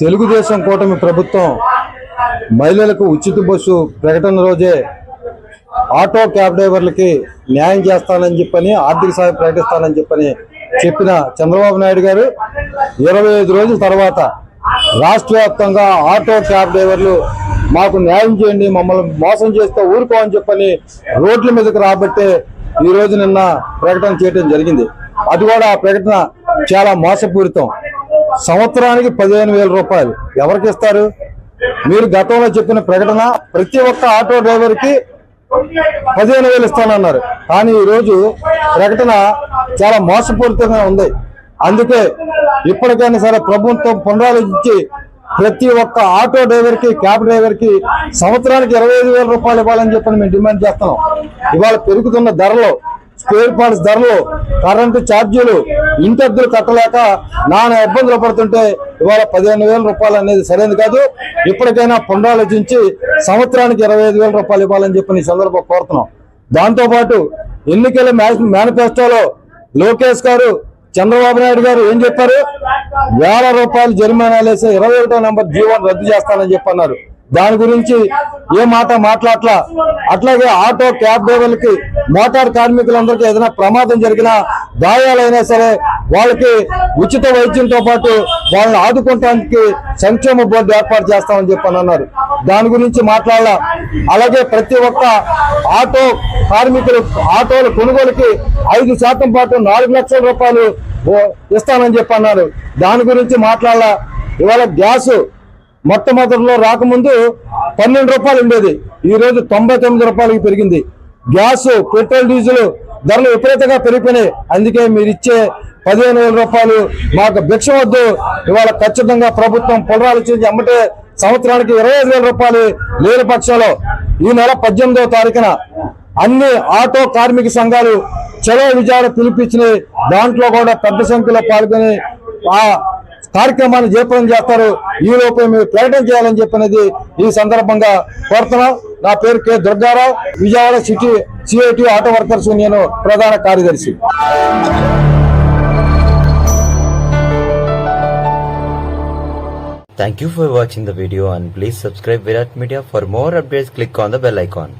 తెలుగుదేశం కూటమి ప్రభుత్వం మహిళలకు ఉచిత బస్సు ప్రకటన రోజే ఆటో క్యాబ్ డ్రైవర్లకి న్యాయం చేస్తానని చెప్పని ఆర్థిక సాయం ప్రకటిస్తానని చెప్పని చెప్పిన చంద్రబాబు నాయుడు గారు ఇరవై ఐదు రోజుల తర్వాత రాష్ట్ర వ్యాప్తంగా ఆటో క్యాబ్ డ్రైవర్లు మాకు న్యాయం చేయండి మమ్మల్ని మోసం చేస్తే ఊరుకోమని చెప్పని రోడ్ల మీదకి రాబట్టే ఈ రోజు నిన్న ప్రకటన చేయడం జరిగింది. అది కూడా ఆ ప్రకటన చాలా మోసపూరితం. సంవత్సరానికి పదిహేను వేల రూపాయలు. ఎవరికి ఇస్తారు? మీరు గతంలో చెప్పిన ప్రకటన ప్రతి ఒక్క ఆటో డ్రైవర్కి పదిహేను వేలు ఇస్తానన్నారు. కానీ ఈ రోజు ప్రకటన చాలా మోసపూరితంగా ఉంది. అందుకే ఇప్పటికైనా సరే ప్రభుత్వం పునరాలోచించి ప్రతి ఒక్క ఆటో డ్రైవర్కి క్యాబ్ డ్రైవర్కి సంవత్సరానికి ఇరవై ఐదు వేల రూపాయలు ఇవ్వాలని చెప్పని మేము డిమాండ్ చేస్తున్నాం. ఇవాళ పెరుగుతున్న ధరలో స్పేర్ పార్ట్స్ ధరలు కరెంటు ఛార్జీలు ఇంటద్దులు కట్టలేక నానా ఇబ్బందులు పడుతుంటే ఇవాళ పదిహేను వేల రూపాయలు అనేది సరైనది కాదు. ఇప్పటికైనా పునరాలోచించి సంవత్సరానికి ఇరవై ఐదు వేల రూపాయలు ఇవ్వాలని చెప్పి ఈ సందర్భంగా కోరుతున్నాం. దాంతోపాటు ఎన్నికల మేనిఫెస్టోలో లోకేష్ గారు చంద్రబాబు నాయుడు గారు ఏం చెప్పారు? వేల రూపాయలు జరిమానా వేసి ఇరవై ఒకటో నంబర్ జీవోని రద్దు చేస్తానని చెప్పన్నారు. దాని గురించి ఏ మాట మాట్లాడలా అట్లాగే ఆటో క్యాబ్ డ్రైవర్లకి మోటార్ కార్మికులందరికీ ఏదైనా ప్రమాదం జరిగినా గాయాలైనా సరే వాళ్ళకి ఉచిత వైద్యంతో పాటు వాళ్ళని ఆదుకోవటానికి సంక్షేమ బోర్డు ఏర్పాటు చేస్తామని చెప్పని అన్నారు. దాని గురించి మాట్లాడాల. అలాగే ప్రతి ఒక్క ఆటో కార్మికులు ఆటోల కొనుగోలుకి ఐదు శాతం పాటు నాలుగు లక్షల రూపాయలు ఇస్తానని చెప్పి అన్నారు. దాని గురించి మాట్లాడాల. ఇవాళ గ్యాస్ మొట్టమొదటిలో రాకముందు పన్నెండు రూపాయలు ఉండేది. ఈ రోజు తొంభై తొమ్మిది రూపాయలకి పెరిగింది. గ్యాస్ పెట్రోల్ డీజిల్ ధరలు విపరీతంగా పెరిగిపోయినాయి. అందుకే మీరు ఇచ్చే పదిహేను వేల రూపాయలు మాకు భిక్ష వద్దు. ఇవాళ ఖచ్చితంగా ప్రభుత్వం పునరాలోచించి అమ్మటే సంవత్సరానికి ఇరవై ఐదు వేల రూపాయలు లేని పక్షంలో ఈ నెల పద్దెనిమిదవ తారీఖున అన్ని ఆటో కార్మిక సంఘాలు చెలో విజయాలు పిలిపించినాయి. దాంట్లో కూడా పెద్ద సంఖ్యలో పాల్గొని ఆ కార్యక్రమాన్ని జయప్రదం చేస్తారు. ఈ లోపే మీరు ప్రకటన చేయాలని చెప్పినది ఈ సందర్భంగా కోరుతున్నాం. నా పేరు K Durgarao. Vijayawada city CIT auto workers union ప్రధాన కార్యదర్శి. Thank you for watching the video and please subscribe Virat Media for more updates. Click on the bell icon.